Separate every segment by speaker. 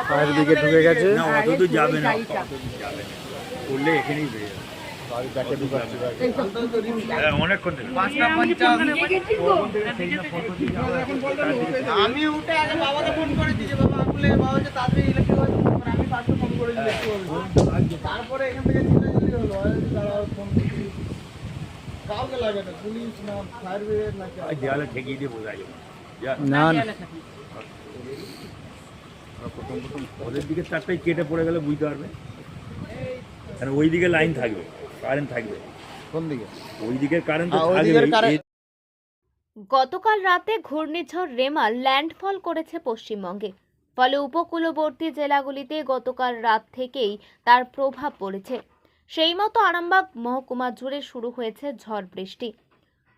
Speaker 1: Fire brigade ঢুকে গেছে।
Speaker 2: না অত যাবে না। না করলে এখানেই
Speaker 1: ব্যাকে।
Speaker 2: হ্যাঁ, অনেকক্ষণ
Speaker 3: আমি উঠে আগে বাবাকে ফোন করেছি যে বাবা বলে বাবা যে তাড়াতাড়ি ইলেকট্রিক হয়েছে আমি ফার্স্টে ফোন করেছি তারপরে এখান থেকে চিল্লাচিল্লি হলো তারা ফোন কাউকে লাগে না পুলিশ না ফায়ার ব্রিগেড না কেউ।
Speaker 2: দেওয়ালে ঠেকিয়ে দিয়ে বোঝা যাবে যা,
Speaker 1: না
Speaker 2: প্রথম প্রথম ওদের দিকে তারটাই কেটে পড়ে গেলে বুঝতে পারবে। কারণ ওই দিকে লাইন থাকবে কারেন্ট থাকবে।
Speaker 1: কোন দিকে?
Speaker 2: ওই দিকের কারেন্ট
Speaker 4: গতকাল রাতে ঘূর্ণিঝড় রেমা ল্যান্ডফল করেছে পশ্চিমবঙ্গে। ফলে উপকূলবর্তী জেলাগুলিতে গতকাল রাত থেকেই তার প্রভাব পড়েছে। সেই মতো আরামবাগ মহকুমা জুড়ে শুরু হয়েছে ঝড় বৃষ্টি।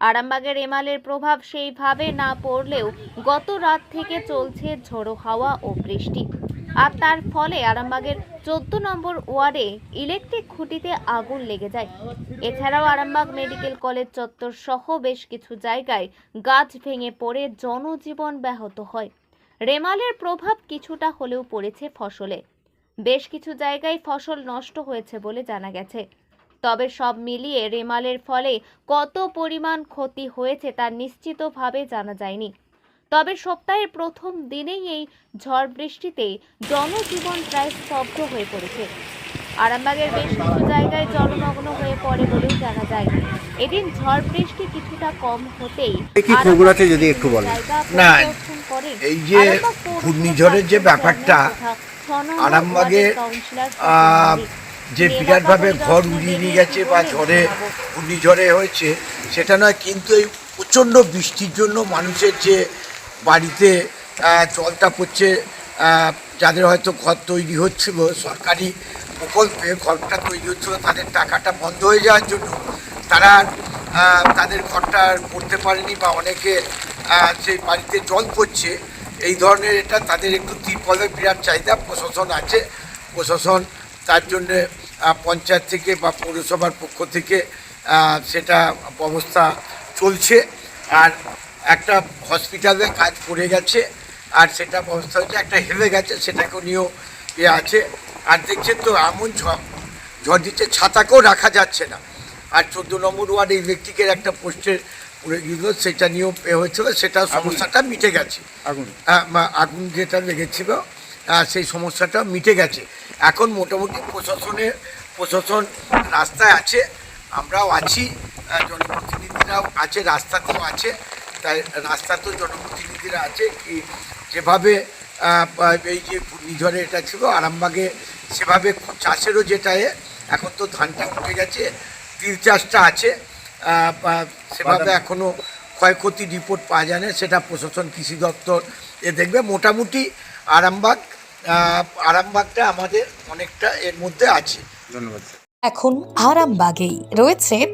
Speaker 4: আরামবাগের রেমালের প্রভাব সেইভাবে না পড়লেও গত রাত থেকে চলছে ঝোড়ো হাওয়া ও বৃষ্টি। আর তার ফলে আরামবাগের চোদ্দ নম্বর ওয়ার্ডে ইলেকট্রিক খুঁটিতে আগুন লেগে যায়। এছাড়াও আরামবাগ মেডিকেল কলেজ চত্বর সহ বেশ কিছু জায়গায় গাছ ভেঙে পড়ে জনজীবন ব্যাহত হয়। রেমালের প্রভাব কিছুটা হলেও পড়েছে ফসলে। বেশ কিছু জায়গায় ফসল নষ্ট হয়েছে বলে জানা গেছে। তবে সব মিলিয়ে রেমালের ফলে কত পরিমাণ ক্ষতি হয়েছে তা নিশ্চিতভাবে জানা যায়নি। তবে সপ্তাহের প্রথম দিনেই এই ঝড় বৃষ্টিতে জনজীবন প্রায় স্তব্ধ হয়ে পড়েছে। আরামবাগের বেশ কিছু জায়গায় জলমগ্ন হয়ে পড়ে বলেও জানা যায়। এদিন ঝড় বৃষ্টি কিছুটা কম হতেই
Speaker 5: কি খবর আছে যদি একটু বলেন?
Speaker 6: না, এই যে ঘূর্ণিঝড়ের যে ব্যাপারটা, আরামবাগে, আহ, যে বিরাটভাবে ঘর উড়িয়ে নিয়ে গেছে বা ঝড়ে ঘূর্ণিঝড়ে হয়েছে, সেটা নয়, কিন্তু এই প্রচণ্ড বৃষ্টির জন্য মানুষের যে বাড়িতে জলটা পড়ছে যাদের হয়তো ঘর তৈরি হচ্ছিল, সরকারি প্রকল্পে ঘরটা তৈরি হচ্ছিল, তাদের টাকাটা বন্ধ হয়ে যাওয়ার জন্য তারা তাদের ঘরটা করতে পারেনি বা অনেকে সেই বাড়িতে জল পড়ছে। এই ধরনের এটা তাদের একটু ত্রিপলের বিরাট চাহিদা, প্রশাসন আছে। প্রশাসন তার জন্যে পঞ্চায়েত থেকে বা পৌরসভার পক্ষ থেকে সেটা ব্যবস্থা চলছে। আর একটা হসপিটালে কাজ পড়ে গেছে আর সেটা ব্যবস্থা হচ্ছে একটা হেলে গেছে সেটাকেও নিয়েও ইয়ে আছে। আর দেখছেন তো এমন ঝড় ঝড় দিচ্ছে ছাতাকেও রাখা যাচ্ছে না। আর চোদ্দ নম্বর ওয়ার্ডে ইলেকট্রিকের একটা পোস্টের পড়ে গেছিল সেটা নিয়েও হয়েছিল সেটা সমস্যাটা মিটে গেছে।
Speaker 1: আগুন।
Speaker 6: আগুন যেটা লেগেছিল সেই সমস্যাটা মিটে গেছে। এখন মোটামুটি প্রশাসনের প্রশাসন রাস্তায় আছে আমরাও আছি জনপ্রতিনিধিরাও আছে রাস্তাতেও আছে। তাই রাস্তাতেও জনপ্রতিনিধিরা আছে কি যেভাবে এই যে ঘূর্ণিঝড়ে এটা ছিল আরামবাগে সেভাবে চাষেরও যেটা এ, এখন তো ধানটা উঠে গেছে তিল চাষটা আছে সেভাবে এখনও ক্ষয়ক্ষতি রিপোর্ট পাওয়া যায় না সেটা প্রশাসন কৃষি দপ্তর এ দেখবে। মোটামুটি আরামবাগ আরামবাগটা আমাদের অনেকটা এর মধ্যে আছে।
Speaker 1: ধন্যবাদ
Speaker 7: এখন আরামবাগেই রয়েছে